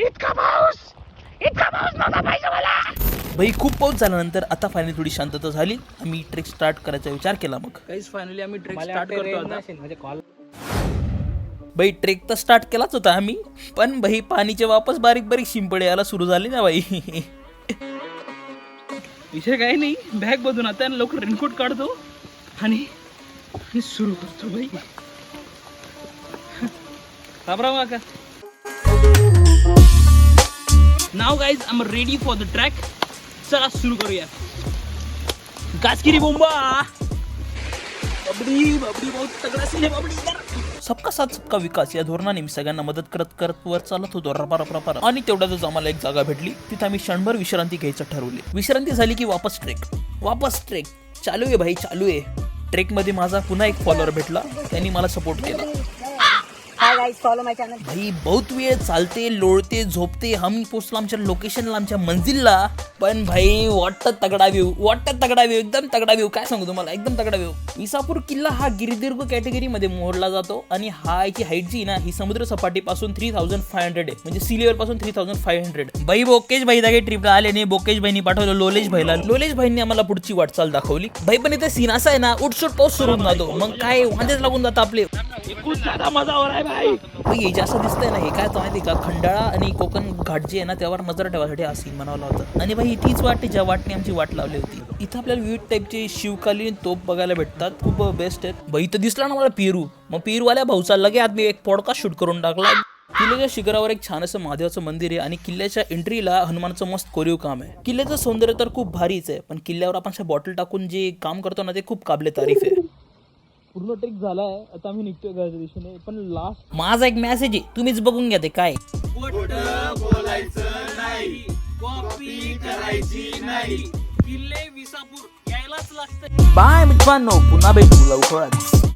इतका पाऊस! इतका पाऊस नव्हता पाहिजे मला! भाई खूप पाऊस झाल्यानंतर आता फायनली थोडी शांतता झाली. आम्ही ट्रेक स्टार्ट करायचा विचार केला मग. काहीच फायनली आम्ही ट्रेक स्टार्ट करतो कॉल ट्रेक तर स्टार्ट केलाच होता आम्ही. पण भाई पाणीचे वापस बारीक बारीक शिंपडे यायला सुरू झाले ना भाई विषय काही नाही. बॅग बदून आता आणि लवकर रेनकोट काढतो आणि सुरू करतो बाई. काका नाव guys I'm ready for the track चला सुरू करूया. गाजगिरी बोंबा. बहुत तगड़ा सीन सबका साथ सबका विकास. या धोरणाने मी सगळ्यांना मदत करत करत वर चालत होतो. रपा रपा रपा आणि तेवढ्यातच आम्हाला एक जागा भेटली. तिथे आम्ही क्षणभर विश्रांती घ्यायचं ठरवले. विश्रांती झाली की वापस ट्रेक वापस ट्रेक चालू आहे भाई चालू आहे. ट्रेकमध्ये माझा पुन्हा एक फॉलोअर भेटला. त्यांनी मला सपोर्ट केला. गाइस फॉलो माय चॅनल भाई बहुत वेळ चालते लोळते झोपते हम पोचलो आमच्या लोकेशनला आमच्या मंजिलला. पण भाई वाटत तगडा व्ह्यू वाटत तगडा व्ह्यू एकदम तगडा व्ह्यू काय सांगू तुम्हाला? एकदम तगडा व्ह्यू विसापूर किल्ला हा गिरिदीर्घ कॅटेगरीमध्ये मोडला जातो आणि हा याची हाईट जी ना ही समुद्र सपाटीपासून थ्री थाउजंड फाय हंड्रेड आहे. म्हणजे सी लेवलपासून थ्री थाउजंड फाय हंड्रेड भाई बोकेश भाई दागे ट्रिपला आले नाही बोकेश भाईनी पाठवलं लोलेश भाईला. लोलेश भाईंनी आम्हाला पुढची वाटचाल दाखवली. भाई पण इथे सीन असा आहे ना उठसूट पाऊस सुरू जातो. मग काय वांदेच लागून जातं आपले. कुछ मजा हो रहा है भाई हे जास्त दिसतंय ना हे काय तो माहिती का? खंडाळा आणि कोकण घाट जे आहे ना त्यावर नजर ठेवासाठी हा सीन बनवला होता. आणि भाई तीच वाट ज्या वाटने आमची वाट लावली होती. इथं आपल्याला विविध टाईपचे शिवकालीन तोप बघायला भेटतात. खूप बेस्ट आहेत. भाई इथं दिसला ना मला पेरू. मग पेरूवाल्या भाऊचा लगे आज मी एक पॉडकास्ट शूट करून टाकला. किल्ल्याच्या शिखरावर एक छान असं महादेवाचं मंदिर आहे आणि किल्ल्याच्या एंट्रीला हनुमानचं मस्त कोरीव काम आहे. किल्ल्याचं सौंदर्य तर खूप भारीच आहे पण किल्ल्यावर आपण बॉटल टाकून जे काम करतो ना ते खूप काबले तारीफ आहे. पूर्ण ट्रेक झालाय. आता आम्ही निघतोय घराच्या दिशेने. पण लास्ट माझा एक मेसेज आहे. तुम्हीच बघून घ्या ते काय कॉपी करायची नाही किल्ले विसापूर यायलाच लागतं बाय मित्रांनो पुन्हा भेटू. लवकरच.